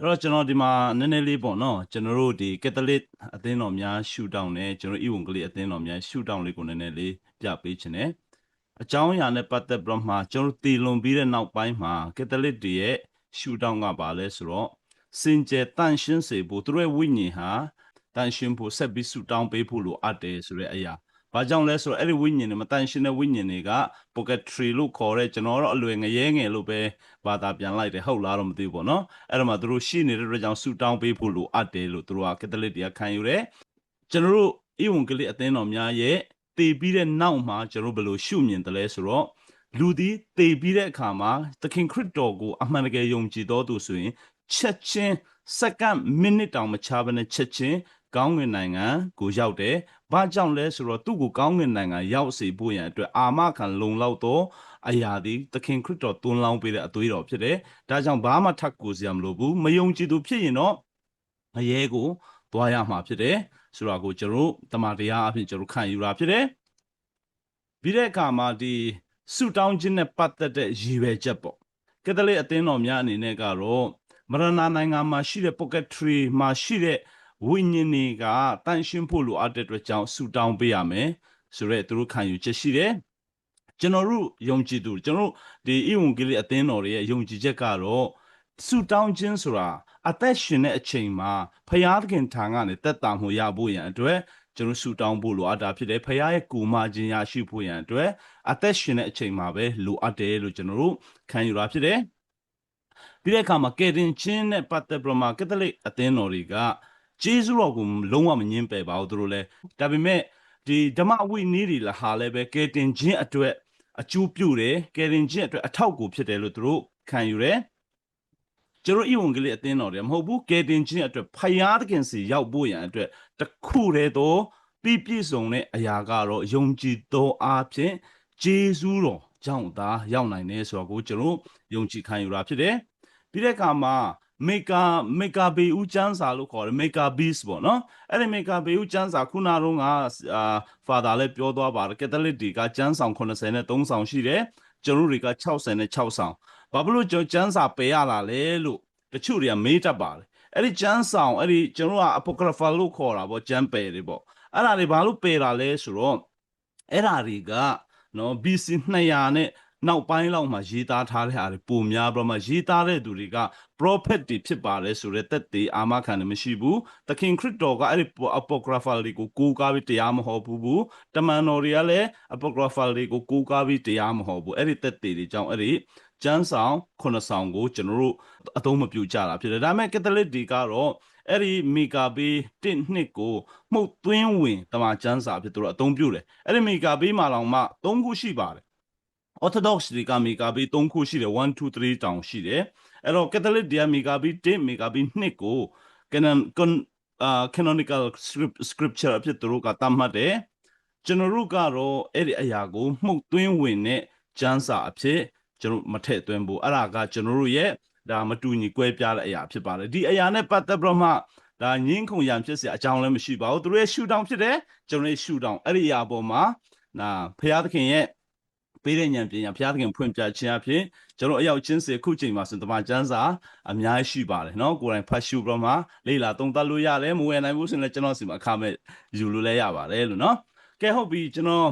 အဲ့တော့ကျွန်တော်ဒီမှာနည်းနည်းလေးပေါ့နော်ကျွန်တော်တို့ဒီကက်သလစ်အသင်းတော်များရှုထောင့်နဲ့ကျွန်တော်ဣဝံကလေးအသင်းတော်များရှုထောင့်လေးကိုနည်းနည်းလေးပြပေးခြင်းနဲ့အကြောင်းအရာနဲ့ပတ်သက်ပြီးတော့မှကျွန်တော်တို့တည်လွန်ပြီးတဲ့နောက်ပိုင်းမှာကက်သလစ်တွေရဲ့ရှုထောင့်ကပါလဲဆိုတော့စင်ကြယ်တန်ရှင်းစေဖို့သူတို့ရဲ့ဝိညာဉ်ဟာတန်ရှင်းဖို့ဆက်ပြီးရှုထောင့်ပေးဖို့လိုအပ်တယ်ဆိုတဲ့အရာ ဘာကြောင့်လဲဆိုတော့အဲ့ဒီဝိညာဉ်တွေမတန်ရှင်းတဲ့ဝိညာဉ်တွေက pocket tree လို့ခေါ်တဲ့ကျွန်တော်တို့အလွယ်ငရဲငယ်လို့ပဲဘာသာပြန်လိုက်တယ်ဟုတ်လားတော့မသိဘူးပေါ့နော်အဲ့ဒါမှသူတို့ရှိနေတဲ့အတွက်ကြောင့်ဆူတောင်းပေးဖို့လိုအပ်တယ်လို့သူတို့ကကက်သလစ်တွေကခံယူတယ်ကျွန်တော်တို့ဣဝံကလေးအသင်းတော်များရဲ့တည်ပြီးတဲ့နောက်မှာကျွန်တော်တို့ဘယ်လိုရှုမြင်တယ်လဲဆိုတော့လူသည်တည်ပြီးတဲ့အခါမှာသခင်ခရစ်တော်ကိုအမှန်တကယ်ယုံကြည်တော်သူဆိုရင်ချက်ချင်းစက္ကန့်မိနစ်တောင်မခြားဘဲနဲ့ချက်ချင်း ကောင်းငင်နိုင်ငံကိုရောက်တယ်။ဘာကြောင့်လဲဆိုတော့သူ့ကိုကောင်းငင်နိုင်ငံရောက်စေဖို့ရန်အတွက်အာမခံလုံလောက်သောအရာသည်သခင်ခရစ်တော်သွန်လောင်းပေးတဲ့အသွေးတော်ဖြစ်တယ်။ဒါကြောင့်ဘာမှထပ်ကိုစရာမလိုဘူး။မယုံကြည်သူဖြစ်ရင်တော့ငရဲကိုသွားရမှာဖြစ်တယ်။ဆိုတော့ကိုကျွန်တော်တို့တမန်တရားအဖြစ်ကျွန်တော်ခံယူတာဖြစ်တယ်။ပြီးတဲ့အခါမှာဒီဆုတောင်းခြင်းနဲ့ပတ်သက်တဲ့ရည်ရွယ်ချက်ပေါ့။ကက်သလစ်အသင်းတော်များအနေနဲ့ကတော့မရဏနိုင်ငံမှာရှိတဲ့ pocket tree မှာရှိတဲ့ ဝိညာဉ်တွေကတန်ရှင်းဖို့လိုအပ်တဲ့အတွက်ကြောင့်ဆူတောင်းပေးရမယ်ဆိုတော့သူတို့ခံယူချက်ရှိတယ်ကျွန်တော်တို့ယုံကြည်သူကျွန်တော်တို့ဒီဣဝံဂေလိအသင်းတော်တွေရဲ့ယုံကြည်ချက်ကတော့ဆူတောင်းခြင်းဆိုတာအသက်ရှင်တဲ့အချိန်မှာဖယားသခင်ထံကနေတက်တာမှုရဖို့ရန်အတွက်ကျွန်တော်ဆူတောင်းဖို့လိုအပ်တာဖြစ်တယ်ဖယားရဲ့ကူမခြင်းရရှိဖို့ရန်အတွက်အသက်ရှင်တဲ့အချိန်မှာပဲလိုအပ်တယ်လို့ကျွန်တော်တို့ခံယူတာဖြစ်တယ်ပြီးတဲ့အခါမှာကယ်တင်ခြင်းနဲ့ပတ်သက်ပြီးတော့မှကက်သလစ်အသင်းတော်တွေက ဂျေဇုတော်ကိုလုံးဝမငင်းပယ်ပါဘူးသူတို့လည်းဒါပေမဲ့ဒီဓမ္မဝိနည်းတွေလာဟာလည်းပဲကယ်တင်ခြင်းအတွက်အကျိုးပြုတယ်ကယ်တင်ခြင်းအတွက်အထောက်အကူဖြစ်တယ်လို့သူတို့ခံယူတယ်ကျွန်တော်ဤဝန်ကလေးအသင်းတော်တယ်မဟုတ်ဘူးကယ်တင်ခြင်းအတွက်ဖယားသခင်စီရောက်ဖို့ရန်အတွက်တခုတည်းသောပြည့်ပြည့်စုံတဲ့အရာကတော့ယုံကြည်သောအားဖြင့်ဂျေဇုတော်ကြောင့်သာရောက်နိုင်တယ်ဆိုတော့ကိုကျွန်တော်ယုံကြည်ခံယူတာဖြစ်တယ်ပြီးတဲ့အခါမှာ မေကာမေကာဘေဦးကျန်းစာလို့ခေါ်တယ်မေကာဘီစ်ပေါ့နော်အဲ့ဒီမေကာဘေဦးကျန်းစာခုနကတော့ကအာဖာသာလည်းပြောသွားပါတယ်ကက်သလစ်တွေကကျန်းဆောင်80နဲ့3ဆောင်ရှိတယ်ကျွန်တော်တွေက60နဲ့6ဆောင်ဘာဖြစ်လို့ကျွန်တော်ကျန်းစာပယ်ရတာလဲလို့တချို့တွေကမေးတတ်ပါတယ်အဲ့ဒီကျန်းဆောင်အဲ့ဒီကျွန်တော်က apocryphal လို့ခေါ်တာပေါ့ကျန်းပယ်တွေပေါ့အဲ့ဒါတွေဘာလို့ပယ်တာလဲဆိုတော့အဲ့ဒါတွေကနော် BC 200နဲ့ နောက်ပိုင်းလောက်မှာရေးသားထားတဲ့ဟာတွေပုံများပြီးတော့မှရေးသားတဲ့သူတွေက prophet တွေဖြစ်ပါတယ်ဆိုတဲ့သက်သေအာမခံတယ်မရှိဘူးသခင်ခရစ်တော်ကအဲ့ဒီ apocryphal တွေကိုကိုးကားပြီးတရားမဟောဘူးဘူးတမန်တော်တွေကလည်း apocryphal တွေကိုကိုးကားပြီးတရားမဟောဘူးအဲ့ဒီသက်သေတွေကြောင့်အဲ့ဒီကျမ်းဆောင်ခုနှစ်ဆောင်ကိုကျွန်တော်တို့အသုံးမပြုကြတာဖြစ်တယ်ဒါပေမဲ့ကက်သလစ်တွေကတော့အဲ့ဒီမီကာဘေးတစ်နှစ်ကိုမှုတ်သွင်းဝင်တမန်ကျမ်းစာဖြစ်သူတို့အသုံးပြုတယ်အဲ့ဒီမီကာဘေးမှာလောင်မှ၃ခုရှိပါတယ် Orthodox တွေကမီကာဘီ3ခုရှိတယ်1 2 3တောင်ရှိတယ်အဲ့တော့ Catholic တွေကမီကာဘီ1မီကာဘီ2ကို canon canonical scripture အဖြစ်သူတို့ကသတ်မှတ်တယ်ကျွန်တော်တို့ကတော့အဲ့ဒီအရာကိုမှုတ်သွင်းဝင်တဲ့ကျမ်းစာအဖြစ်ကျွန်တော်မထည့်သွင်းဘူးအဲ့ဒါကကျွန်တော်တို့ရဲ့ဒါမတူညီကွဲပြားတဲ့အရာဖြစ်ပါတယ်ဒီအရာနဲ့ပတ်သက်ပြီးမှဒါငင်းခုန်ရံဖြစ်စရာအကြောင်းလည်းမရှိပါဘူးသူတို့ရဲ့ shoot down ဖြစ်တယ်ကျွန်တော်ရဲ့ shoot down အဲ့ဒီအရာပေါ်မှာဒါဖရာသခင်ရဲ့ ပေးတဲ့ဉာဏ်ပညာဘုရားသခင်ဖွင့်ပြခြင်းအဖြစ်ကျွန်တော်အရောက်ချင်းစေခုချိန်မှာဆိုတမန်ကျမ်းစာအများရှိပါတယ်เนาะကိုယ်တိုင်ဖတ်ရှုပြီးမှလေ့လာသုံးသပ်လို့ရတယ်မဝယ်နိုင်ဘူးဆိုရင်လည်းကျွန်တော်စီမှာအခမဲ့ယူလို့လည်းရပါတယ်လို့เนาะကဲဟုတ်ပြီကျွန်တော်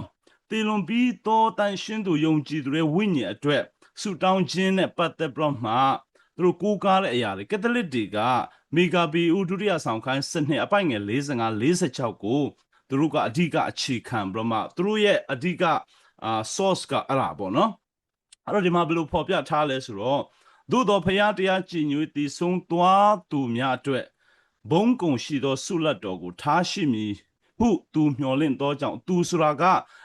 တည်လွန်ပြီးသောတန်ရှင်းသူယုံကြည်သူတွေဝိညာဉ်အတွက်ဆုတောင်းခြင်းနဲ့ပတ်သက်ပြီးမှသူတို့ကိုးကားတဲ့အရာတွေကက်သလစ်တွေကမေဂါဘီဦးဒုတိယဆောင်ခိုင်းစနစ်အပိုင်ငယ်45 46ကိုသူတို့ကအဓိကအခြေခံပြီးမှသူတို့ရဲ့အဓိက အာ source ကအဲ့ဒါပေါ့နော်အဲ့တော့ဒီမှာဘယ်လိုဖော်ပြထားလဲဆိုတော့သို့တော်ဖရာတရားကြည်ညိုတည်ဆုံးသွားသူများအတွက်ဘုံကုံရှိသောဆုလတ်တော်ကိုထားရှိမည်ဟုသူမျှော်လင့်သောကြောင့်သူဆိုတာက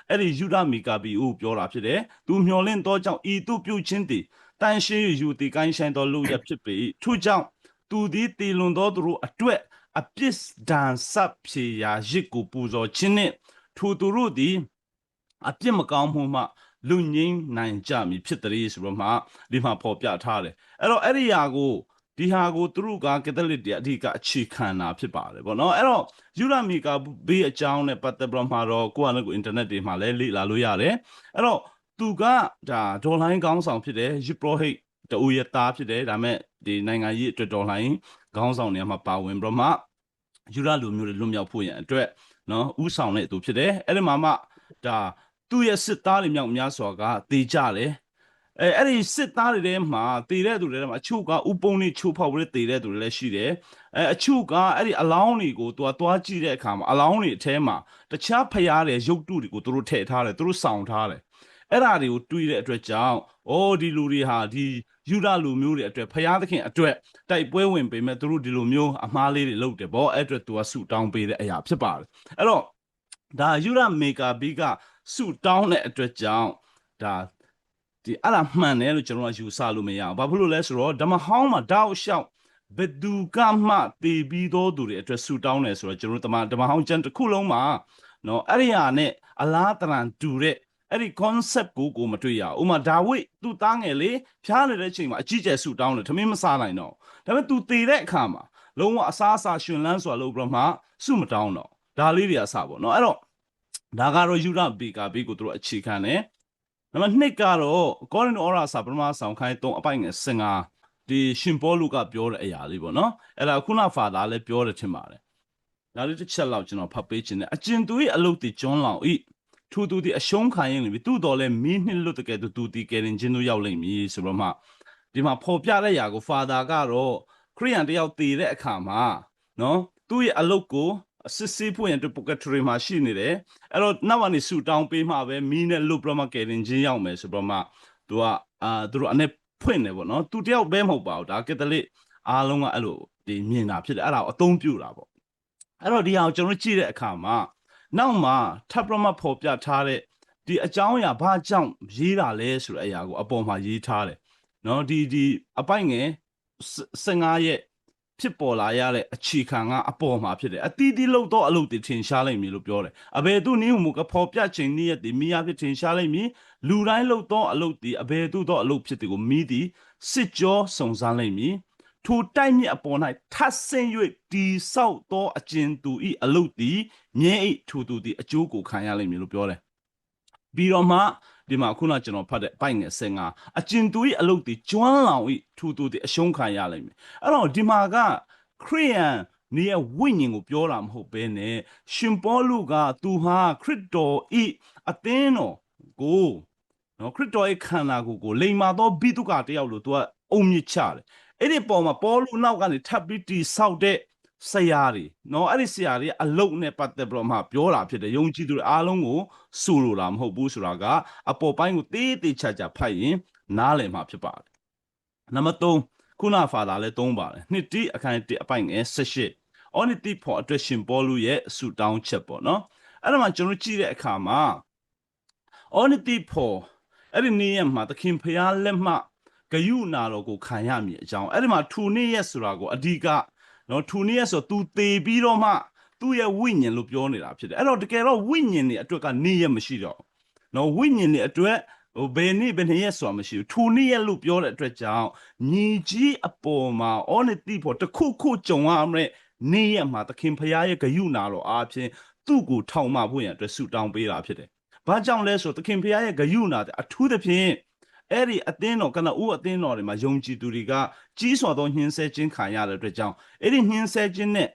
အဲ့ဒီယူဒမီကာဘီဦးပြောတာဖြစ်တယ်သူမျှော်လင့်သောကြောင့်ဤသူပြုခြင်းတည်တန်ရှင်းယူတည်ကိုင်းဆိုင်သောလူရဖြစ်ပေထို့ကြောင့်သူသည်တည်လွန်သောသူတို့အတွက်အပြစ်ဒဏ်ဆပ်ဖြေရာရစ်ကိုပူဇော်ခြင်းနှင့်ထိုသူတို့သည် အပြစ်မကောင်းမှုမှလူငင်းနိုင်ကြမည်ဖြစ်တယ်ဆိုတော့မှဒီမှာပေါ်ပြထားတယ်အဲ့တော့အဲ့ဒီဟာကိုဒီဟာကိုသူတို့ကကက်သလစ်တွေအဓိကအခြေခံတာဖြစ်ပါတယ်ဗောနော်အဲ့တော့ယူရမီကဘေးအကြောင်းနဲ့ပတ်သက်ပြီးမှတော့ကိုယ့်အနကိုအင်တာနက်တွေမှာလည်းလေ့လာလို့ရတယ်အဲ့တော့သူကဒါဒေါ်လိုင်းကောင်းဆောင်ဖြစ်တယ်ယူပရိုဟိတ်တူရသားဖြစ်တယ်ဒါမဲ့ဒီနိုင်ငံရေးအတွက်တော်လှန်ရေးခေါင်းဆောင်တွေမှာပါဝင်ပြီးတော့မှယူရလူမျိုးတွေလွတ်မြောက်ဖို့ရန်အတွက်နော်ဥဆောင်တဲ့သူဖြစ်တယ်အဲ့ဒီမှာမှဒါ သူ့ရဲ့စစ်သားတွေမြောက်များစွာကတေကြတယ်အဲအဲ့ဒီစစ်သားတွေထဲမှာတည်တဲ့သူတွေထဲမှာအချို့ကဥပုံနေချိုးဖောက်ပြီးတည်တဲ့သူတွေလည်းရှိတယ်အဲအချို့ကအဲ့ဒီအလောင်းတွေကိုသူကသွားကြည့်တဲ့အခါမှာအလောင်းတွေအထဲမှာတခြားဖျားတဲ့ရုပ်တုတွေကိုသူတို့ထည့်ထားတယ်သူတို့စောင့်ထားတယ်အဲ့ဒါတွေကိုတွေးတဲ့အတွက်ကြောင့်အိုးဒီလူတွေဟာဒီယူဒလူမျိုးတွေအတွက်ဖျားသခင်အတွက်တိုက်ပွဲဝင်ပေမဲ့သူတို့ဒီလိုမျိုးအမားလေးတွေလုပ်တယ်ဗောအဲ့အတွက်သူကဆူတောင်းပေးတဲ့အရာဖြစ်ပါတယ်အဲ့တော့ဒါယူဒမေကာဘီက ဆူတောင်းတဲ့အတွက်ကြောင့်ဒါဒီအဲ့ဒါမှန်တယ်လို့ကျွန်တော်ကယူဆလို့မရအောင်ဘာဖြစ်လို့လဲဆိုတော့ဓမ္မဟောင်းမှာတောက်လျှောက်ဘယ်သူကမှတည်ပြီးသောသူတွေအတွက်ဆူတောင်းတယ်ဆိုတော့ကျွန်တော်တို့ဓမ္မဓမ္မဟောင်းကျမ်းတစ်ခုလုံးမှာနော်အဲ့ဒီဟာနဲ့အလားတရန်တူတဲ့အဲ့ဒီ concept ကိုကိုမတွေ့ရဘူးဥပမာဒါဝိဒ်သူသားငယ်လေးဖျားနေတဲ့အချိန်မှာအကြီးကျယ်ဆူတောင်းတယ်ထမင်းမစားနိုင်တော့ဒါပေမဲ့ तू တည်တဲ့အခါမှာလုံးဝအစားအစာရှင်လန်းစွာလို့ပြီးတော့မှဆူမတောင်းတော့ဒါလေးတွေအစပေါ့နော်အဲ့တော့ ဒါကတော့ယူရဘေကာဘေကိုတို့အခြေခံတယ်နံပါတ်2ကတော့ကောရိန္သုဩရာစာပထမဆောင်ခိုင်း3အပိုင်ငယ်15ဒီရှင်ပေါလုကပြောတဲ့အရာလေးပေါ့နော်အဲ့ဒါခုနဖာသာလည်းပြောတယ်ထင်ပါတယ်ဒါလေးတစ်ချက်လောက်ကျွန်တော်ဖတ်ပေးခြင်းနဲ့အကျဉ်သူ၏အလုတ်တီကျွန်းလောင်ဤသူသူဒီအရှုံးခံရင်လေသူ့တော်လဲမင်းနှစ်လွတ်တကယ်သူသူဒီကယ်ရင်ချင်းတို့ရောက်လိမ့်မည်ဆိုတော့မှဒီမှာဖော်ပြတဲ့ຢာကိုဖာသာကတော့ခရိယန်တယောက်တည်တဲ့အခါမှာနော်သူ့ရဲ့အလုတ်ကိုအ စစ်စစ်ဖွင့်ရင်ပိုကက်ထရီမှာရှိနေတယ်အဲ့တော့နောက်ကနေဆူတောင်းပေးမှပဲမီးနဲ့လုတ်ပြမကယ်ရင်ချင်းရောက်မယ်ဆိုတော့မှသူကအာသူတို့အနေဖွင့်တယ်ပေါ့နော်သူတယောက်ပဲမဟုတ်ပါဘူးဒါကက်သလစ်အားလုံးကအဲ့လိုဒီမြင်တာဖြစ်တယ်အဲ့ဒါကိုအသုံးပြုတာပေါ့အဲ့တော့ဒီဟာကိုကျွန်တော်ကြည့်တဲ့အခါမှာနောက်မှာထပ်ပြမဖော်ပြထားတဲ့ဒီအကြောင်းအရာဘာကြောင့်ရေးတာလဲဆိုတဲ့အရာကိုအပေါ်မှာရေးထားတယ်နော်ဒီဒီအပိုင်ငယ်15ရဲ့ ဖြစ်ပေါ်လာရတဲ့အခြေခံကအပေါ်မှာဖြစ်တယ်အတီးတီးလို့တော့အလုပ်တွေထင်ရှားလိုက်မည်လို့ပြောတယ်အဘယ်သူနည်းမူကဖော်ပြခြင်းနည်းရဲ့ဒီမိယာဖြစ်ထင်ရှားလိုက်မည်လူတိုင်းလို့တော့အလုပ်ဒီအဘယ်သူတော့အလုပ်ဖြစ်တယ်ကိုမိသည်စစ်ကြောစုံစမ်းလိုက်မည်ထိုတိုက်မြစ်အပေါ်၌ထပ်ဆင့်၍တီဆောက်သောအကျဉ်သူဤအလုတ်သည်မြဲအိထိုသူသည်အကျိုးကိုခံရလိမ့်မည်လို့ပြောတယ်ပြီးတော့မှ ဒီမှာခုနကျွန်တော်ဖတ်တဲ့ပိုက်ငယ်စင်ကအကျဉ်သူဤအလုတ်သည်ကျွမ်းလောင်ဤထိုသူသည်အရှုံးခံရလိမ့်မယ်အဲ့တော့ဒီမှာကခရိယန်နေရဝိညာဉ်ကိုပြောတာမဟုတ်ဘဲနဲ့ရှင်ပေါလုကသူဟာခရစ်တော်ဤအသင်းတော်ကိုနော်ခရစ်တော်ရဲ့ခန္ဓာကိုယ်ကိုလိမ္မာသောဘိတုကတယောက်လို့သူကအုံမြစ်ချတယ်အဲ့ဒီပုံမှာပေါလုနောက်ကနေထပ်ပြီးတိဆောက်တဲ့ ဆရာတွေနော်အဲ့ဒီဆရာတွေအလုတ်နဲ့ပတ်သက်ပြီးတော့မှပြောတာဖြစ်တယ်ယုံကြည်သူတွေအားလုံးကိုဆိုလိုတာမဟုတ်ဘူးဆိုတာကအပေါ်ပိုင်းကိုတေးသေးချာချာဖတ်ရင်နားလည်မှာဖြစ်ပါတယ်နံပါတ်3ခုနဖာသာလဲ3ပါတယ်နှစ်တိအခန်း1အပိုင်ငယ်18အော်နတိဖို့အတွက်ရှင်ပေါလုရဲ့ဆူတောင်းချက်ပေါ့နော်အဲ့ဒါမှကျွန်တော်ကြည့်တဲ့အခါမှာအော်နတိဖို့အဲ့ဒီနေ့ရက်မှာသခင်ဖျားလက်မှဂယုနာတော်ကိုခံရမည်အကြောင်းအဲ့ဒီမှာထူနေ့ရက်ဆိုတာကိုအဓိက နော်ထူနေ့ရက်ဆို तू သေပြီးတော့မှသူ့ရဲ့ဝိညာဉ်လို့ပြောနေတာဖြစ်တယ်အဲ့တော့တကယ်တော့ဝိညာဉ်တွေအတွက်ကနေ့ရက်မရှိတော့နော်ဝိညာဉ်တွေအတွက်ဟိုဘယ်နေ့ဘယ်နှစ်ရက်ဆိုတာမရှိဘူးထူနေ့ရက်လို့ပြောတဲ့အတွက်ကြောင့်ညီကြီးအပေါ်မှာအော်နေတိဖို့တခုခုကြုံရမယ့်နေ့ရက်မှာသခင်ဖရာရဲ့ဂယုနာတော်အားဖြင့်သူ့ကိုထောင်မဖို့ရန်အတွက်ဆုတောင်းပေးတာဖြစ်တယ်ဘာကြောင့်လဲဆိုသခင်ဖရာရဲ့ဂယုနာတဲ့အထူးသဖြင့် အဲ့ဒီအသင်းတော်ကနဦးအသင်းတော်တွေမှာယုံကြည်သူတွေကကြီးစွာသောညှင်းဆဲခြင်းခံရတဲ့အတွက်ကြောင့်အဲ့ဒီညှင်းဆဲခြင်းနဲ့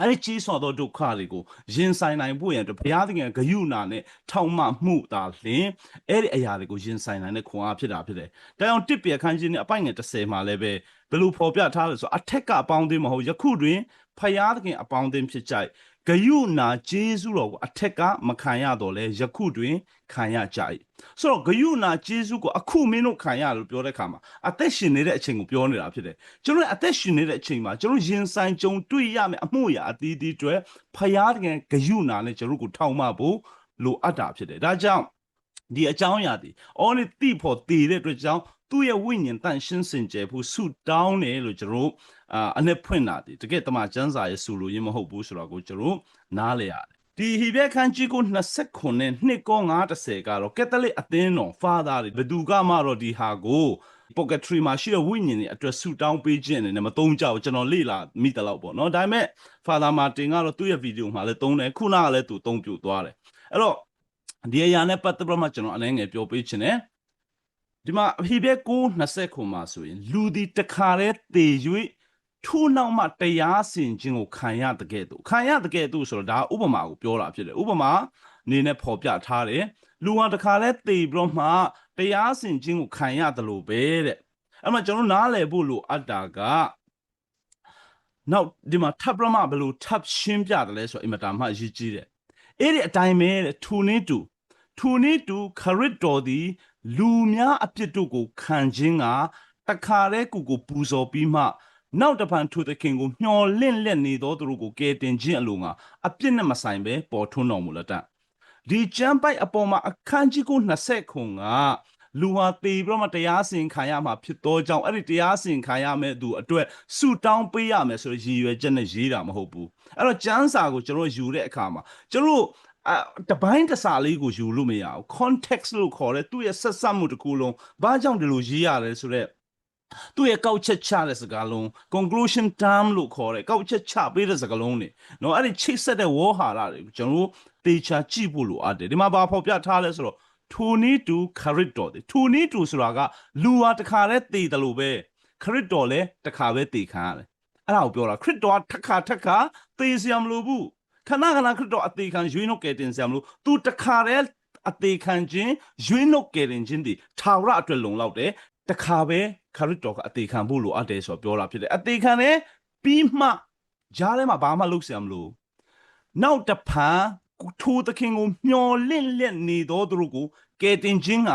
အဲ့ဒီကြီးစွာသောဒုက္ခတွေကိုရင်ဆိုင်နိုင်ဖို့ရန်အတွက်ဘုရားသခင်ကဂယုဏနဲ့ထောက်မမှုသာလျှင်အဲ့ဒီအရာတွေကိုရင်ဆိုင်နိုင်တဲ့ခွန်အားဖြစ်တာဖြစ်တယ်။ဒါကြောင့်တစ်ပြက်ခန်းချင်းနဲ့အပိုင်ငယ်30မှာလည်းပဲဘယ်လိုဖော်ပြထားလဲဆိုအထက်ကအပေါင်းအသင်းမဟုတ်ယခုတွင်ဘုရားသခင်အပေါင်းအသင်းဖြစ်ကြ။ ဂယုနာဂျေစုတော်ကိုအထက်ကမခံရတော့လဲယခုတွင်ခံရကြ၏ဆိုတော့ဂယုနာဂျေစုကိုအခုမင်းတို့ခံရလို့ပြောတဲ့ခါမှာအသက်ရှင်နေတဲ့အချိန်ကိုပြောနေတာဖြစ်တယ်ကျွန်တော်အသက်ရှင်နေတဲ့အချိန်မှာကျွန်တော်ရင်ဆိုင်ကြုံတွေ့ရမယ်အမှုရာအသီးသီးတွေဖယားတကယ်ဂယုနာနဲ့ကျွန်တော်ကိုထောက်မဖို့လိုအပ်တာဖြစ်တယ်ဒါကြောင့်ဒီအကြောင်းအရာဒီအော်နေတိဖို့တည်တဲ့အတွက်ကြောင့် သူ့ရဲ့ဝိညာဉ်တန်ရှင်းစင်ကြယ်ဖို့ဆုတောင်းတယ်လို့ကျွန်တော်အာအနှစ်ဖွင့်တာဒီတကယ်တမန်ကျမ်းစာရဲ့ဆိုလိုရင်းမဟုတ်ဘူးဆိုတော့ကိုကျွန်တော်နားလေရတယ်ဒီဟိဘဲခန်းကြီးကို29နဲ့နှစ်ကော90ကတော့ကက်သလစ်အသင်းတော်ဖာသာတွေဘယ်သူကမှတော့ဒီဟာကို pocketry မှာရှိတဲ့ဝိညာဉ်တွေအတွက်ဆူတောင်းပေးခြင်းနဲ့မသုံးကြဘူးကျွန်တော်လေ့လာမိတလောက်ပေါ့နော်ဒါပေမဲ့ Father Martin ကတော့သူ့ရဲ့ဗီဒီယိုမှာလည်းသုံးတယ်ခုနကလည်းသူသုံးပြသွားတယ်အဲ့တော့ဒီအရာနဲ့ပတ်သက်ပြီးမှကျွန်တော်အနေငယ်ပြောပေးခြင်းနဲ့ ဒီမှာအဟိဘဲ9:20ခုမှာဆိုရင်လူဒီတခါတည်းတေ၍ထို့နောက်မှတရားစင်ခြင်းကိုခံရတဲ့ကဲ့သို့ခံရတဲ့ကဲ့သို့ဆိုတော့ဒါဥပမာကိုပြောတာဖြစ်တယ်ဥပမာအနေနဲ့ဖော်ပြထားတယ်လူဟာတခါတည်းတေပြီးတော့မှတရားစင်ခြင်းကိုခံရတယ်လို့ပဲတဲ့အဲ့မှာကျွန်တော်နားလည်ဖို့လိုအပ်တာကနောက်ဒီမှာထပ်ပြမဘယ်လိုထပ်ရှင်းပြတယ်လဲဆိုတော့အင်မတန်မှအရေးကြီးတယ်အဲ့ဒီအတိုင်းပဲတဲ့ထူနေတူထူနေတူခရစ်တော်သည် လူများအပြစ်တို့ကိုခံခြင်းကတခါတည်းကိုကိုပူဇော်ပြီးမှနောက်တစ်ဖန်ထိုသခင်ကိုမျှော်လင့်လက်နေသောသူတို့ကိုကယ်တင်ခြင်းအလိုငါအပြစ်နဲ့မဆိုင်ပဲပေါ်ထွန်းတော်မူလတတ်ဒီကျမ်းပိုက်အပေါ်မှာအခန်းကြီးကို20ခုကလူဟာတေပြီးတော့မှတရားစင်ခံရမှာဖြစ်သောကြောင့်အဲ့ဒီတရားစင်ခံရမဲ့သူအတွက်ဆူတောင်းပေးရမယ်ဆိုရည်ရွယ်ချက်နဲ့ရေးတာမဟုတ်ဘူးအဲ့တော့ကျမ်းစာကိုကျွန်တော်ယူတဲ့အခါမှာကျွန်တော် အတပိုင်းတစားလေးကိုယူလို့မရဘူး context လို့ခေါ်တယ်သူ့ရဲ့ဆက်စပ်မှုတစ်ခုလုံးဘာကြောင့်ဒီလိုရေးရတယ်ဆိုတော့သူ့ရဲ့ကောက်ချက်ချတဲ့စကားလုံး conclusion term လို့ခေါ်တယ်ကောက်ချက်ချပေးတဲ့စကားလုံးတွေเนาะအဲ့ဒီချိတ်ဆက်တဲ့ဝေါ်ဟာရတွေကိုကျွန်တော်တို့တေချာကြည့်ဖို့လိုအပ်တယ်ဒီမှာဘာဖော်ပြထားလဲဆိုတော့ to need to correct တော်တယ် to need to ဆိုတာကလူဟာတခါတည်းတည်တယ်လို့ပဲ correct တော်လဲတခါပဲတည်ခံရတယ်အဲ့ဒါကိုပြောတာခရစ်တော်ကတစ်ခါတစ်ခါတည်စရာမလိုဘူး ခဏခဏခရစ်တော်အသေးခံရွေးနှုတ်ကယ်တင်စရာမလို तू တခါတည်းအသေးခံခြင်းရွေးနှုတ်ကယ်တင်ခြင်းဒီထာဝရအတွက်လုံလောက်တယ်တခါပဲခရစ်တော်ကအသေးခံဖို့လိုအပ်တယ်ဆိုတော့ပြောတာဖြစ်တယ်အသေးခံတယ်ပြီးမှကြားထဲမှာဘာမှလုပ်စရာမလိုနောက်တစ်ဖန်ထိုသခင်ကိုမျော်လင့်လက်နေသောသူတို့ကိုကယ်တင်ခြင်းက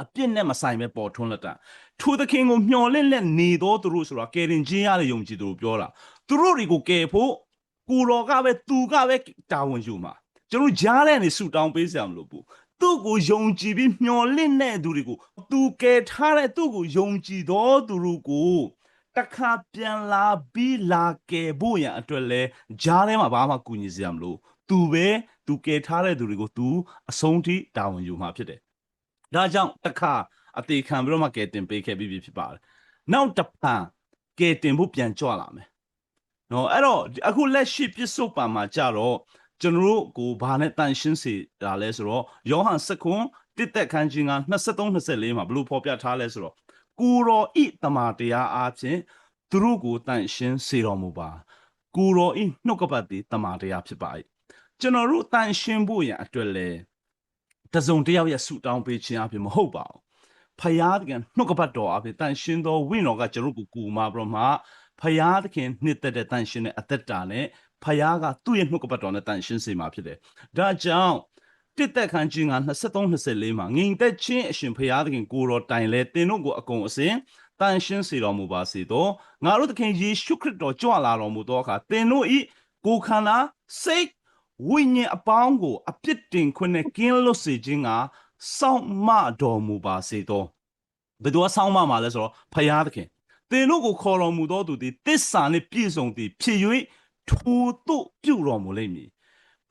အပြစ်နဲ့မဆိုင်ပဲပေါ်ထွန်းလက်တာထိုသခင်ကိုမျော်လင့်လက်နေသောသူတို့ဆိုတာကယ်တင်ခြင်းရတဲ့ယုံကြည်သူတို့ပြောတာသူတို့တွေကိုကယ်ဖို့ ကိုတော်ကပဲသူကပဲတာဝန်ယူမှာကျွန်တော်ကြားတဲ့နေဆူတောင်းပေးစရာမလိုဘူးသူ့ကိုယုံကြည်ပြီးမျော်လင့်တဲ့သူတွေကိုသူကယ်ထားတဲ့သူ့ကိုယုံကြည်သောသူတို့ကိုတခါပြန်လာပြီးလာကယ်ဖို့ရန်အတွက်လဲကြားထဲမှာဘာမှကူညီစရာမလိုသူပဲသူကယ်ထားတဲ့သူတွေကိုသူအဆုံးထိတာဝန်ယူမှာဖြစ်တယ်ဒါကြောင့်တခါအသေးခံပြီးတော့မှကယ်တင်ပေးခဲ့ပြီးပြီဖြစ်ပါတယ်နောက်တစ်ဖန်ကယ်တင်ဖို့ပြန်ကြွလာမယ် နော်အဲ့တော့အခုလက်ရှိပြစ္ဆုတ်ပံမှာကြတော့ကျွန်တော်တို့ကိုဘာနဲ့တန်ရှင်းစေတာလဲဆိုတော့ယောဟန်စခွန်းတစ်သက်ခန်းချင်းက23 24မှာဘလို့ဖော်ပြထားလဲဆိုတော့ကိုရောဤတမာတရားအားဖြင့်သူတို့ကိုတန်ရှင်းစေတော်မူပါကိုရောဤနှုတ်ကပတ်သည်တမာတရားဖြစ်ပါ၏ကျွန်တော်တို့တန်ရှင်းဖို့ရန်အတွက်လဲတစုံတစ်ယောက်ရဲ့ဆုတောင်းပေးခြင်းအပြင်မဟုတ်ပါဘူးဖယားတကယ်နှုတ်ကပတ်တော်အပြင်တန်ရှင်းသောဝိညာဉ်တော်ကကျွန်တော်တို့ကိုကူမာပြီးတော့မှ ဖယားသခင်နှစ်သက်တဲ့တန်ရှင်းတဲ့အသက်တာနဲ့ဖယားကသူ့ရဲ့နှုတ်ကပတ်တော်နဲ့တန်ရှင်းစေမှာဖြစ်တယ်။ဒါကြောင့်တစ်သက်ခံခြင်းက23 24မှာငင်သက်ချင်းအရှင်ဖယားသခင်ကိုတော်တိုင်လဲတင်တို့ကိုအကုန်အစင်တန်ရှင်းစေတော်မူပါစေတော့ငါတို့သခင်ယေရှုခရစ်တော်ကြွလာတော်မူသောအခါတင်တို့ဤကိုယ်ခန္ဓာစိတ်ဝိညာဉ်အပေါင်းကိုအပြစ်တင်ခွင့်နဲ့ကင်းလွတ်စေခြင်းကစောင့်မတော်မူပါစေတော့ဘယ်သူကစောင့်မမှာလဲဆိုတော့ဖယားသခင် သင်တို့ကိုခေါ်တော်မူသောသူသည်တစ္ဆာနှင့်ပြည့်စုံသည်ဖြစ်၍ထိုတို့ပြုတော်မူလိမ့်မည်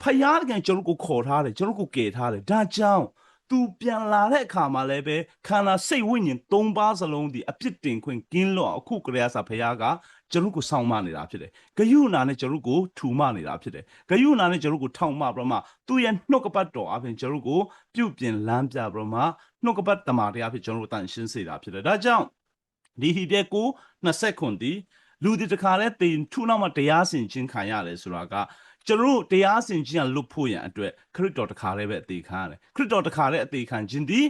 ဖယားကန်ကျွန်တော်ကိုခေါ်ထားတယ်ကျွန်တော်ကိုကယ်ထားတယ်ဒါကြောင့်သူပြန်လာတဲ့အခါမှာလည်းပဲခန္ဓာစိတ်ဝိညာဉ်၃ပါးစလုံးဒီအပြစ်တင်ခွင့်ကင်းလွတ်အခုကလေးအစာဖယားကကျွန်တော်ကိုဆောင်းမနေတာဖြစ်တယ်ဂယုနာနဲ့ကျွန်တော်ကိုထူမနေတာဖြစ်တယ်ဂယုနာနဲ့ကျွန်တော်ကိုထောက်မပြမသူ့ရဲ့နှုတ်ကပတ်တော်အပြင်ကျွန်တော်ကိုပြုတ်ပြင်လမ်းပြပြမနှုတ်ကပတ်တမာတရားဖြစ်ကျွန်တော်ကိုတန်ရှင်းစေတာဖြစ်တယ်ဒါကြောင့် ဒီဟိပြက်ကို20ခွန်ဒီလူဒီတခါလဲတင်ထူနောက်မှတရားစင်ခြင်းခံရတယ်ဆိုတာကကျွန်တော်တို့တရားစင်ခြင်းကလွတ်ဖို့ရန်အတွက်ခရစ်တော်တခါလဲပဲအသေးခံရတယ်ခရစ်တော်တခါလဲအသေးခံခြင်းဒီ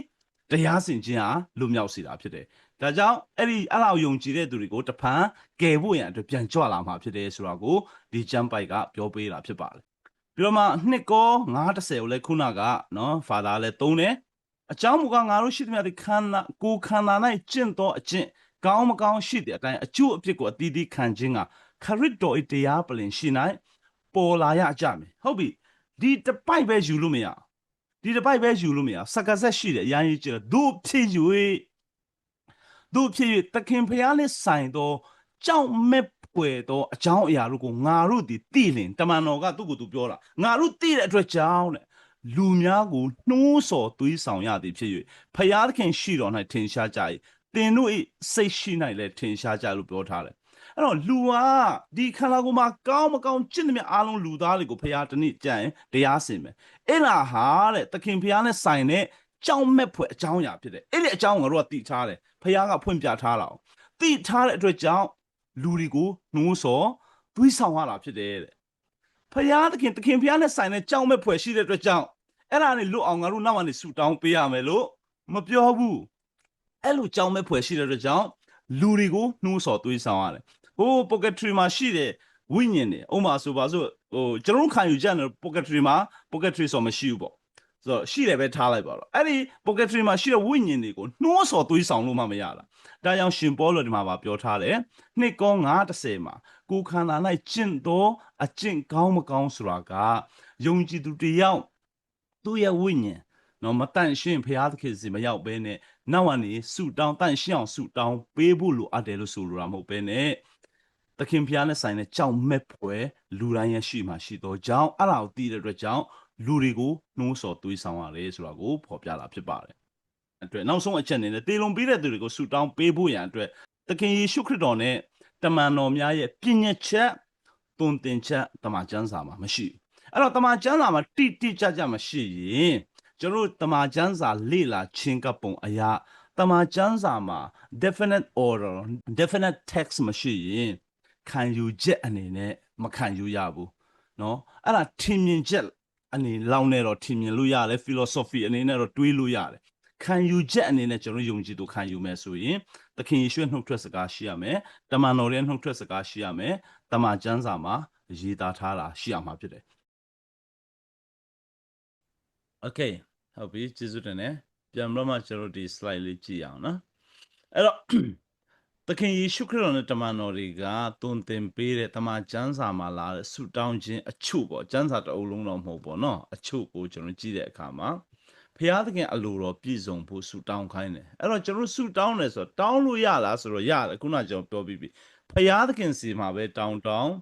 တရားစင်ခြင်းဟာလွတ်မြောက်စေတာဖြစ်တယ်ဒါကြောင့်အဲ့ဒီအလောက်ယုံကြည်တဲ့သူတွေကိုတဖန်ကယ်ဖို့ရန်အတွက်ပြန်ကြွလာမှာဖြစ်တယ်ဆိုတာကိုဒီကျမ်းပိုက်ကပြောပေးတာဖြစ်ပါတယ်ပြီးတော့မှနှစ်ကော930ကိုလည်းခုနကနော်ဖာသာလည်းသုံးတယ်အကြောင်းမူကားငါတို့ရှိသမျှဒီခန္ဓာကိုယ်ခန္ဓာ၌ကျင့်သောအကျင့် ကောင်းမကောင်းရှိတဲ့အတိုင်းအကျိုးအပြစ်ကိုအတီးတီးခံခြင်းကခရစ်တော်၏တရားပလင်ရှိ၌ပေါ်လာရကြမယ်ဟုတ်ပြီဒီတပိုက်ပဲယူလို့မရဒီတပိုက်ပဲယူလို့မရစကားဆက်ရှိတယ်အရင်ကြီးကျတော့ဒုဖြစ်၍ဒုဖြစ်၍သခင်ဖျားနဲ့ဆိုင်သောကြောက်မဲ့ပွေသောအကြောင်းအရာတို့ကိုငါတို့ဒီသိလင်တမန်တော်ကသူ့ကိုသူပြောတာငါတို့သိတဲ့အတွက်ကြောင့်တဲ့လူများကိုနှိုးဆော်သွေးဆောင်ရသည်ဖြစ်၍ဖျားသခင်ရှိတော်၌ထင်ရှားကြ၏ တင်တို့၏စိတ်ရှိနိုင်လဲထင်ရှားကြလို့ပြောထားတယ်အဲ့တော့လူကဒီခန္ဓာကိုယ်မှာကောင်းမကောင်းကျင့်သမျှအားလုံးလူသားတွေကိုဖျားတနည်းကြံတရားစင်မယ်အဲ့လာဟာတဲ့သခင်ဖျားနဲ့ဆိုင်တဲ့ကြောက်မဲ့ဖွယ်အကြောင်းအရာဖြစ်တယ်အဲ့ဒီအကြောင်းကိုငါတို့ကသိထားတယ်ဖခင်ကဖွင့်ပြထားတာကိုသိထားတဲ့အတွက်ကြောင့်လူတွေကိုနှိုးဆော်သွေးဆောင်ရတာဖြစ်တယ်တဲ့ဖခင်သခင်သခင်ဖခင်နဲ့ဆိုင်တဲ့ကြောက်မဲ့ဖွယ်ရှိတဲ့အတွက်ကြောင့်အဲ့ဒါနဲ့လွတ်အောင်ငါတို့နောက်ကနေဆူတောင်းပေးရမယ်လို့မပြောဘူး အဲ့လိုကြောက်မဲ့ဖွယ်ရှိတဲ့အတွက်ကြောင့်လူတွေကိုနှိုးဆော်သွေးဆောင်ရတယ်ဟို pocketry မှာရှိတဲ့ဝိညာဉ်တွေဥပမာဆိုပါစို့ဟိုကျွန်တော်တို့ခံယူကြတယ် pocketry မှာ pocketry ဆိုမရှိဘူးပေါ့ဆိုတော့ရှိတယ်ပဲထားလိုက်ပါတော့အဲ့ဒီ pocketry မှာရှိတဲ့ဝိညာဉ်တွေကိုနှိုးဆော်သွေးဆောင်လို့မှမရတာဒါကြောင့်ရှင်ပေါလောဒီမှာပါပြောထားတယ်နှစ်ကော930မှာကိုယ်ခန္ဓာ၌ကျင့်သောအကျင့်ကောင်းမကောင်းဆိုတာကယုံကြည်သူတစ်ယောက်သူ့ရဲ့ဝိညာဉ်နော်မတန့်ရှင်းဖရာသခင်စီမရောက်ဘဲနဲ့ နောက်ကနေဆုတောင်းတန့်ရှင်းအောင်ဆုတောင်းပေးဖို့လိုအပ်တယ်လို့ဆိုလိုတာမဟုတ်ဘဲနဲ့သခင်ဖျားနဲ့ဆိုင်တဲ့ကြောက်မဲ့ဖွယ်လူတိုင်းရဲ့ရှိမှရှိသောကြောင့်အဲ့ဒါကိုသိတဲ့အတွက်ကြောင့်လူတွေကိုနှိုးဆော်သွေးဆောင်ရတယ်ဆိုတာကိုဖော်ပြတာဖြစ်ပါတယ်။အတွက်နောက်ဆုံးအချက်အနေနဲ့တေလွန်ပေးတဲ့သူတွေကိုဆုတောင်းပေးဖို့ရန်အတွက်သခင်ယေရှုခရစ်တော်နဲ့တမန်တော်များရဲ့ပြည့်ညက်ချက်တုံတင်ချက်တမန်ကျမ်းစာမှာမရှိဘူး။အဲ့တော့တမန်ကျမ်းစာမှာတိတိကျကျမရှိရင် ကျွန်တော်တို့တမန်ကျမ်းစာလေ့လာခြင်းကပုံအရာတမန်ကျမ်းစာမှာ definite order definite text မရှိရင်ခံယူချက်အနေနဲ့မခံယူရဘူးเนาะအဲ့ဒါထင်မြင်ချက် အနေလောင်းနဲ့တော့ထင်မြင်လို့ရတယ် philosophy အနေနဲ့တော့တွေးလို့ရတယ်ခံယူချက်အနေနဲ့ကျွန်တော်ယုံကြည်သူခံယူမယ်ဆိုရင်သခင်ယေရှုနှုတ်ထွက်စကားရှိရမယ်တမန်တော်ရဲ့နှုတ်ထွက်စကားရှိရမယ်တမန်ကျမ်းစာမှာရေးသားထားတာရှိရမှာဖြစ်တယ် Okay ဟုတ်ပြီကျေးဇူးတင်တယ်ပြန်ပြီးတော့မှကျွန်တော်တို့ဒီ slide လေးကြည့်အောင်နော်အဲ့တော့သခင်ယေရှုခရစ်တော်နဲ့တမန်တော်တွေကတုံသင်ပေးတဲ့တမန်ကျမ်းစာမှာလာတဲ့ဆုတောင်းခြင်းအချို့ပေါ့ကျမ်းစာတစ်အုပ်လုံးတော့မဟုတ်ပေါ့နော်အချို့ကိုကျွန်တော်ကြည့်တဲ့အခါမှာဖျားသခင်အလိုတော်ပြည့်စုံဖို့ဆုတောင်းခိုင်းတယ်အဲ့တော့ကျွန်တော်ဆုတောင်းတယ်ဆိုတော့တောင်းလို့ရလားဆိုတော့ရတယ်ခုနကကျွန်တော်ပြောပြီးပြီဖျားသခင်စီမှာပဲတောင်းတောင်း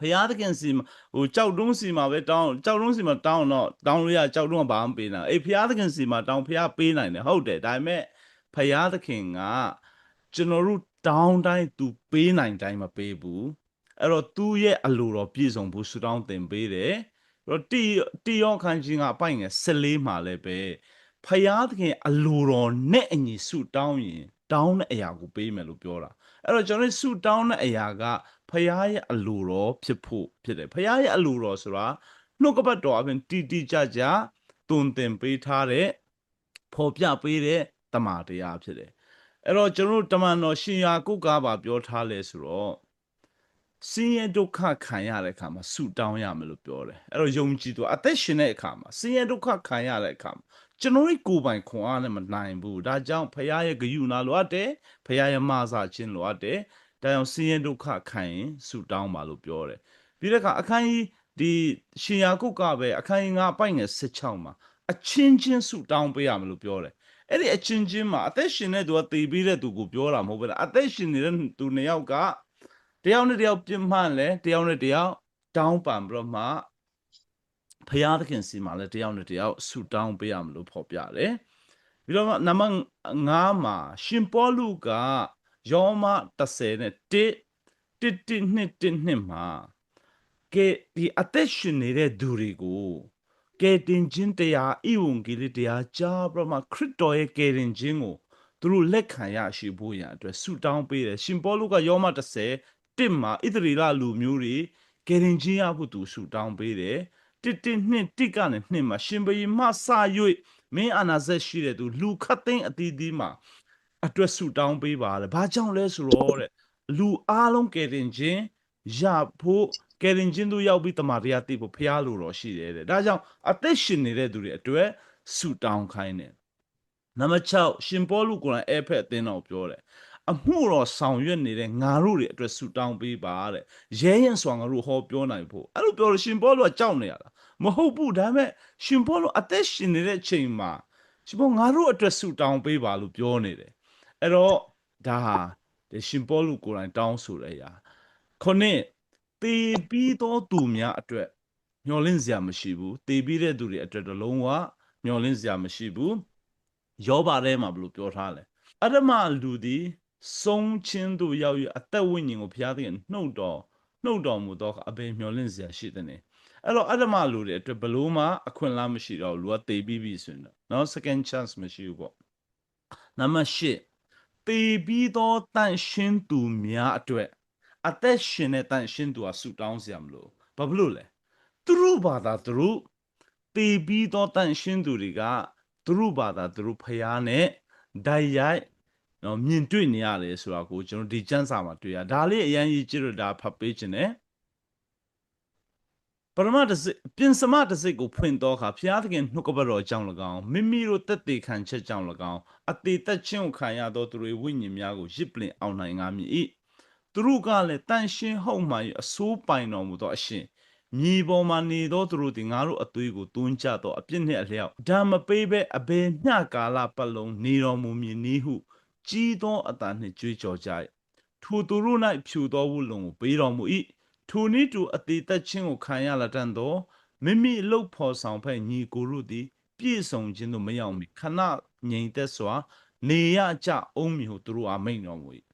ဖျားသခင်စီမှာဟိုကြောက်တုံးစီမှာပဲတောင်းကြောက်တုံးစီမှာတောင်းတော့တောင်းလို့ရကြောက်တုံးကဘာမှပေးနိုင်အေးဖျားသခင်စီမှာတောင်းဖျားပေးနိုင်တယ်ဟုတ်တယ်ဒါပေမဲ့ဖျားသခင်ကကျွန်တော်တို့တောင်းတိုင်းသူပေးနိုင်တိုင်းမပေးဘူးအဲ့တော့သူ့ရဲ့အလိုတော်ပြည့်စုံဖို့ဆူတောင်းတင်ပေးတယ်အဲ့တော့တီတီယောခန်းချင်းကအပိုင်ငယ်14မှာလည်းပဲဖယားသခင်အလိုတော်နဲ့အညီဆူတောင်းရင်တောင်းတဲ့အရာကိုပေးမယ်လို့ပြောတာအဲ့တော့ကျွန်တော်တို့ဆူတောင်းတဲ့အရာက ဖယားရဲ့အလိုတော်ဖြစ်ဖို့ဖြစ်တယ်ဖယားရဲ့အလိုတော်ဆိုတာနှုတ်ကပတ်တော်အပြင်တီတီကြကြတုံတင်ပေးထားတဲ့ဖော်ပြပေးတဲ့တမန်တရားဖြစ်တယ်အဲ့တော့ကျွန်တော်တို့တမန်တော်ရှင်ယာကုတ်ကားပါပြောထားလဲဆိုတော့ဆင်းရဲဒုက္ခခံရတဲ့အခါမှာဆုတောင်းရမယ်လို့ပြောတယ်အဲ့တော့ယုံကြည်သူအသက်ရှင်တဲ့အခါမှာဆင်းရဲဒုက္ခခံရတဲ့အခါမှာကျွန်တော်တို့ကိုယ်ပိုင်ခွန်အားနဲ့မနိုင်ဘူးဒါကြောင့်ဖခင်ရဲ့ဂရုဏာလိုအပ်တယ်ဖခင်ရဲ့မဆာခြင်းလိုအပ်တယ် ဒါကြောင့်ဆင်းရဲဒုက္ခခံရင်ဆုတောင်းပါလို့ပြောတယ်ပြီးတဲ့အခါအခန်းကြီးဒီရှင်ယာကုတ်ကပဲအခန်းကြီး9အပိုင်ငယ်16မှာအချင်းချင်းဆုတောင်းပေးရမယ်လို့ပြောတယ်အဲ့ဒီအချင်းချင်းမှာအသက်ရှင်တဲ့သူကတည်ပြီးတဲ့သူကိုပြောတာမဟုတ်ဘူးလားအသက်ရှင်နေတဲ့သူနှစ်ယောက်ကတယောက်နဲ့တယောက်ပြစ်မှန်လဲတယောက်နဲ့တယောက်တောင်းပန်ပြီးတော့မှဖရာသခင်စီမှာလဲတယောက်နဲ့တယောက်ဆူတောင်းပေးရမလို့ဖော်ပြတယ်ပြီးတော့မှနံပါတ်9မှာရှင်ပေါလုက ယောမ30နဲ့1 1 1 2 1မှာကဲဒီအသက်ရှင်နေတဲ့သူတွေကိုကယ်တင်ခြင်းတရားဤဝန်ဂေလိတရားကြားပြီးတော့မှခရစ်တော်ရဲ့ကယ်တင်ခြင်းကိုသူတို့လက်ခံရရှိဖို့ရန်အတွက်ဆုတောင်းပေးတယ်ရှင်ပေါလုကယောမ30တစ်မှာဣသရေလလူမျိုးတွေကယ်တင်ခြင်းရဖို့သူဆုတောင်းပေးတယ်တစ်တစ်နှစ်တစ်ကနေနှစ်မှာရှင်ဘုရင်မှစ၍မင်းအာနာဇက်ရှိတဲ့သူလူခတ်သိမ်းအသီးသီးမှာ အတွက်ဆုတောင်းပေးပါလေဘာကြောင့်လဲဆိုတော့တဲ့လူအားလုံးကယ်တင်ခြင်းရဖို့ကယ်တင်ခြင်းတို့ရောက်ပြီးတမန်တရားသိဖို့ဖျားလို့တော့ရှိတယ်တဲ့ဒါကြောင့်အသက်ရှင်နေတဲ့သူတွေအတွက်ဆုတောင်းခိုင်းတယ်နံပါတ်6ရှင်ပေါလုကိုယ်တိုင်အဲ့ဖက်အသင်းတော်ပြောတယ်အမှုတော်ဆောင်ရွက်နေတဲ့ငါတို့တွေအတွက်ဆုတောင်းပေးပါတဲ့ရဲရင်စွာငါတို့ဟောပြောနိုင်ဖို့အဲ့လိုပြောလို့ရှင်ပေါလုကကြောက်နေရတာမဟုတ်ဘူးဒါပေမဲ့ရှင်ပေါလုအသက်ရှင်နေတဲ့ချိန်မှာရှင်ပေါငါတို့အတွက်ဆုတောင်းပေးပါလို့ပြောနေတယ် အဲ့တော့ဒါဟာရှင်ပေါလုကိုယ်တိုင်တောင်းဆိုတဲ့အရာခုနှစ်တေပြီးသောသူများအတွက်မျောလင့်စရာမရှိဘူးတေပြီးတဲ့သူတွေအတွက်တော့လုံးဝမျောလင့်စရာမရှိဘူးယောဘထဲမှာဘလို့ပြောထားလဲအရမလူသည်ဆုံးချင်းတို့ရောက်၍အသက်ဝိညာဉ်ကိုဘုရားသခင်နှုတ်တော်နှုတ်တော်မူသောအဘယ်မျောလင့်စရာရှိသနည်းအဲ့တော့အရမလူတွေအတွက်ဘလို့မှအခွင့်အလမ်းမရှိတော့လူကတေပြီးပြီဆိုရင်တော့ no second chance မရှိဘူးပေါ့နံပါတ်8 တေပြီးသောတန့်ရှင်းသူများအတွက်အသက်ရှင်တဲ့တန့်ရှင်းသူကဆူတောင်းစရာမလိုဘာဖြစ်လို့လဲသူတို့ဘာသာသူတို့တေပြီးသောတန့်ရှင်းသူတွေကသူတို့ဘာသာသူတို့ဖျားနဲ့ဓာတ်ရိုက်နော်မြင်တွေ့နေရတယ်ဆိုတာကိုကျွန်တော်ဒီကျမ်းစာမှာတွေ့ရဒါလေးအရင်ကြီးကြည့်လို့ဒါဖတ်ပေးခြင်းနဲ့ ပရမတစိပြင်စမတစိကိုဖွင့်တော့ခါဘုရားသခင်နှုတ်ကပတ်တော်အကြောင်း၎င်းမိမိတို့တက်သေးခံချက်ကြောင့်၎င်းအသေးသက်ချင်းကိုခံရသောသူတွေဝိညာဉ်များကိုရစ်ပလင်အောင်နိုင်ငါမည်၏သူတို့ကလည်းတန်ရှင်းဟုတ်မှန်၏အစိုးပိုင်တော်မူသောအရှင်မြေပေါ်မှာနေသောသူတို့သည်ငါတို့အသွေးကိုတွန်းကြသောအပြစ်နှင့်အလျောက်ဓမ္မပေးပဲအဘယ်မျှကာလပတ်လုံးနေတော်မူမည်နည်းဟုကြီးသောအတန်နှင့်ကြွေးကြော်ကြ၏ထိုသူတို့၌ဖြူသောဝုလုံကိုပေးတော်မူ၏ ထိုနည်းတူအသေးသက်ချင်းကိုခံရလာတတ်သောမိမိအလုတ်ဖော်ဆောင်ဖက်ညီကိုတို့သည် ပြည့်စုံခြင်းသို့မရောက်မီခဏငြိမ်သက်စွာ နေရကြအောင်မည်ဟုသူတို့အားမိန်တော်မူ၏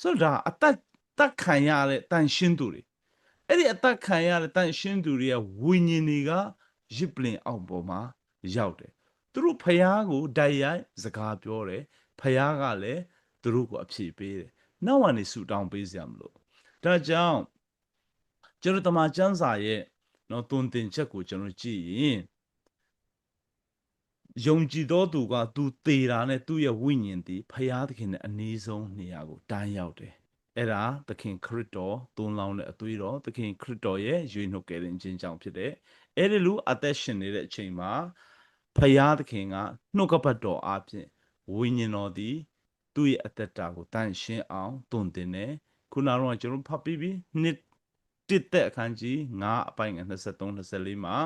ဆိုတော့ဒါအသက်တက်ခံရတဲ့တန်ရှင်းသူတွေအဲ့ဒီအသက်ခံရတဲ့တန်ရှင်းသူတွေရဲ့ဝိညာဉ်တွေကရစ်ပလင်အောက်ပေါ်မှာရောက်တယ်သူတို့ဖျားကိုတိုက်ရိုက်စကားပြောတယ်ဖျားကလည်းသူတို့ကိုအဖြေပေးတယ်နောက်ကနေဆူတောင်းပေးစရာမလိုဒါကြောင့် ကျွန်တော်တမန်ကျမ်းစာရဲ့နော်တွင်တင်ချက်ကိုကျွန်တော်ကြည့်ရင်ယုံကြည်သောသူကသူသေတာနဲ့သူ့ရဲ့ဝိညာဉ်တည်ဖျားသခင်နဲ့အနည်းဆုံးနေရာကိုတန်းရောက်တယ်အဲ့ဒါသခင်ခရစ်တော်သွန်လောင်းတဲ့အသွေးတော်သခင်ခရစ်တော်ရဲ့ရွေးနှုတ်ကယ်တင်ခြင်းကြောင့်ဖြစ်တဲ့အဲ့ဒီလူအသက်ရှင်နေတဲ့အချိန်မှာဖယားသခင်ကနှုတ်ကပတ်တော်အပြင်ဝိညာဉ်တော်သည်သူ့ရဲ့အသက်တာကိုတန်ရှင်းအောင်တွင်တင်တယ်ခုနကတော့ကျွန်တော်ဖတ်ပြီးပြီနှစ် တစ်သက်အခန်းကြီး9အပိုင်း23 24မှာ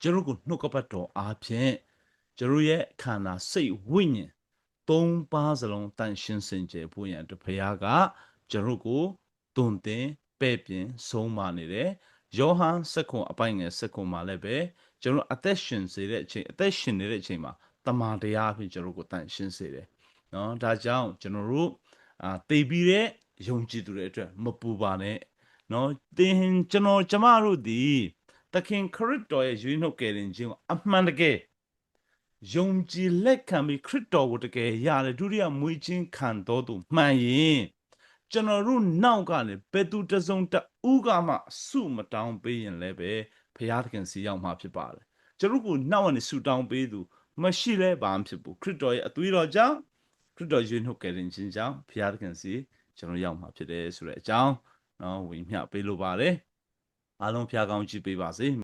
ကျွန်တော်ကိုနှုတ်ကပတ်တော်အားဖြင့်ကျွန်တော်ရဲ့ခန္ဓာစိတ်ဝိညာဉ်သုံးပါးစလုံးတန်ရှင်းစင်ကြယ်ဖို့ရန်တဖရာကကျွန်တော်ကိုတွင်တင်ပဲ့ပြင်ဆုံးမနေတယ်ယောဟန်စက္ကွန်အပိုင်းငယ်စက္ကွန်မှာလည်းပဲကျွန်တော်အသက်ရှင်စေတဲ့အချိန်အသက်ရှင်နေတဲ့အချိန်မှာတမာတရားအဖြစ်ကျွန်တော်ကိုတန်ရှင်းစေတယ်နော်ဒါကြောင့်ကျွန်တော်တို့အာတည်ပြီးတဲ့ယုံကြည်သူတွေအတွက်မပူပါနဲ့ နော်သင်ကျွန်တော်ကျမတို့သည်သခင်ခရစ်တော်ရဲ့ရွေးနှုတ်ကယ်တင်ခြင်းကိုအမှန်တကယ်ယုံကြည်လက်ခံပြီးခရစ်တော်ကိုတကယ်ရတယ်ဒုတိယမွေးခြင်းခံတော်သူမှန်ရင်ကျွန်တော်တို့နောက်ကလည်းဘယ်သူတစုံတဦးကမှဆုမတောင်းပေးရင်လည်းပဲဘုရားသခင်စီရောက်မှာဖြစ်ပါတယ်ကျွန်တော်ကိုနောက်ကနေဆုတောင်းပေးသူမရှိလဲဘာမှဖြစ်ဘူးခရစ်တော်ရဲ့အသွေးတော်ကြောင့်ခရစ်တော်ယွေနှုတ်ကယ်တင်ခြင်းကြောင့်ဘုရားသခင်စီကျွန်တော်ရောက်မှာဖြစ်တယ်ဆိုတဲ့အကြောင်း နော်ဝိမျှပေးလိုပါတယ်အားလုံးဖျားကောင်းကြည့်ပေးပါစေ